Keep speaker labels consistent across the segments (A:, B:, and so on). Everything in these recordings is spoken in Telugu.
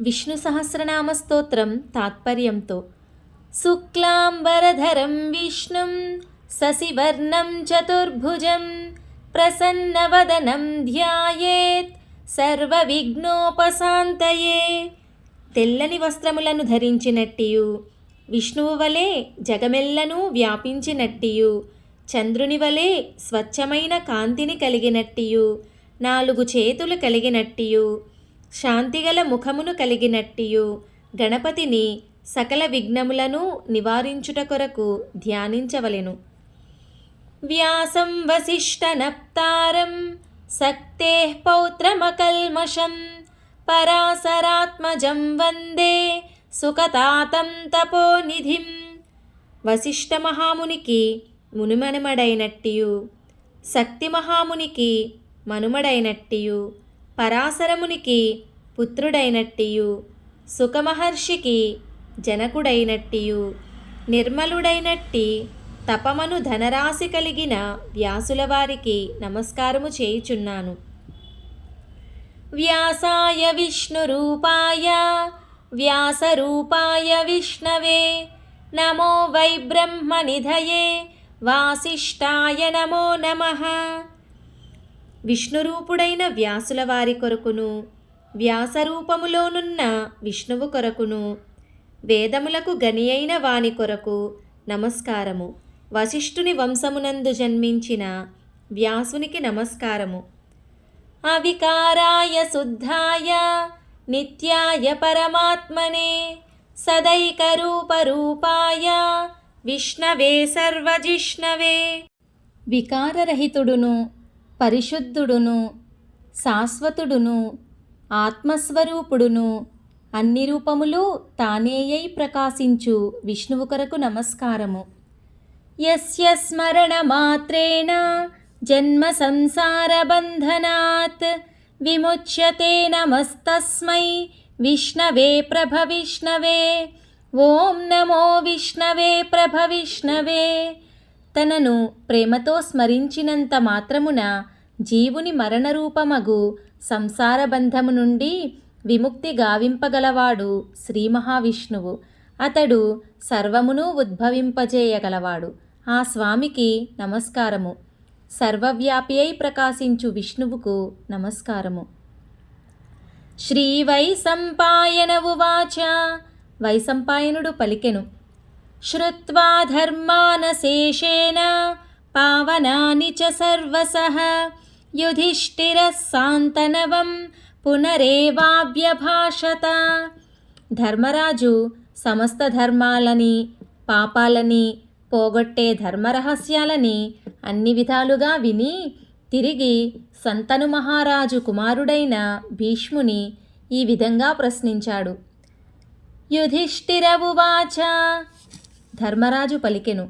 A: విష్ణు సహస్రనామ స్తోత్రం తాత్పర్యంతో. శుక్లాంబరధరం విష్ణుం శశివర్ణం చతుర్భుజం ప్రసన్నవదనం ధ్యాయేత్ సర్వవిఘ్నోపశాంతయే. తెల్లని వస్త్రములను ధరించినట్టియు విష్ణువు వలె జగమెల్లను వ్యాపించినట్టియు చంద్రుని వలె స్వచ్ఛమైన కాంతిని కలిగినట్టియు నాలుగు చేతులు కలిగినట్టియు శాంతిగల ముఖమును కలిగినట్టియు. గణపతిని సకల విఘ్నములను నివారించుట కొరకు ధ్యానించవలెను. వ్యాసం వసిష్ఠనప్తారం సక్తే పౌత్రమకల్మషం పరాశరాత్మజం వందే సుఖతాతం తపోనిధిం వశిష్ఠ మహామునికి మునిమనుమడైనట్టియు. శక్తి మహామునికి మనుమడైనట్టియు. పరాశరమునికి పుత్రుడైనట్టియు సుఖమహర్షికి జనకుడైనట్టియు నిర్మలుడైనట్టి తపమను ధనరాశి కలిగిన వ్యాసుల వారికి నమస్కారము చేయుచున్నాను. వ్యాసాయ విష్ణురూపాయ వ్యాసరూపాయ విష్ణవే నమో వై బ్రహ్మనిధయే వాసిష్ఠాయ నమో నమః. విష్ణురూపుడైన వ్యాసుల వారి కొరకును వ్యాసరూపములోనున్న విష్ణువు కొరకును వేదములకు గని అయిన వాని కొరకు నమస్కారము. వశిష్ఠుని వంశమునందు జన్మించిన వ్యాసునికి నమస్కారము. అవికారాయ శుద్ధాయ నిత్యాయ పరమాత్మనే సదైకరూపరూపాయ విష్ణవే సర్వజిష్ణవే. వికారరహితుడును పరిశుద్ధుడును శాశ్వతుడును ఆత్మస్వరూపుడును అన్ని రూపములు తానేయై ప్రకాశించు విష్ణువు కొరకు నమస్కారము. యస్య స్మరణమాత్రేణ జన్మ సంసారబంధనాత్ విముచ్యతే నమస్తస్మై విష్ణవే ప్రభ విష్ణవే. ఓం నమో విష్ణవే ప్రభ విష్ణవే. తనను ప్రేమతో స్మరించినంత మాత్రమున జీవుని మరణరూపమగు సంసార బంధము నుండి విముక్తి గావింపగలవాడు శ్రీ మహావిష్ణువు. అతడు సర్వమును ఉద్భవింపజేయగలవాడు. ఆ స్వామికి నమస్కారము. సర్వవ్యాపి అయి ప్రకాశించు విష్ణువుకు నమస్కారము. శ్రీ వైసంపాయన ఉవాచ. వైసంపాయనుడు పలికెను. శ్రుత్వా ధర్మానశేషేణ పావనాని చ సర్వసః యుధిష్ఠిరः సాంతనవం పునరేవాభ్యభాషత ధర్మరాజు సమస్త ధర్మాలని పాపాలని పోగొట్టే ధర్మరహస్యాలని అన్ని విధాలుగా విని తిరిగి సంతను మహారాజు కుమారుడైన భీష్ముని ఈ విధంగా ప్రశ్నించాడు. యుధిష్ఠిరవువాచ ధర్మరాజు పలికెను.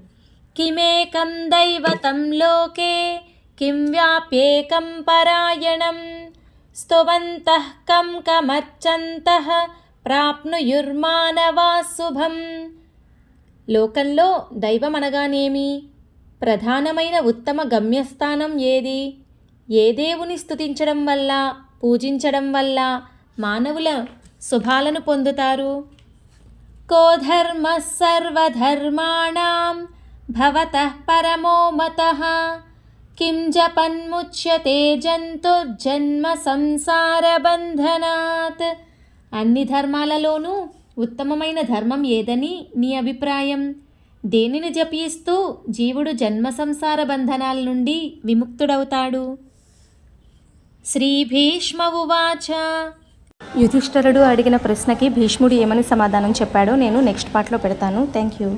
A: కిమేకం దైవతం లోకే కిం వ్యాప్యేకం పరాయణం. స్తువంతః కం కమర్చంతః ప్రాప్నుయుర్మానవా శుభం లోకంలో దైవం అనగానేమి ప్రధానమైన ఉత్తమ గమ్యస్థానం ఏది? ఏ దేవుని స్తుతించడం వల్ల పూజించడం వల్ల మానవుల శుభాలను పొందుతారు? కో ధర్మ సర్వధర్మాణం భవతః పరమో మత కిం జపన్ముచ్యతే జంతుర్జన్మ సంసార బంధనాత్ అన్ని ధర్మాలలోనూ ఉత్తమమైన ధర్మం ఏదని నీ అభిప్రాయం. దేనిని జపిస్తూ జీవుడు జన్మ సంసార బంధనాల నుండి విముక్తుడవుతాడు? శ్రీభీష్మ ఉవాచ.
B: యుధిష్ఠరుడు అడిగిన ప్రశ్నకి భీష్ముడు ఏమని సమాధానం చెప్పాడో నేను నెక్స్ట్ పార్ట్లో పెడతాను. Thank you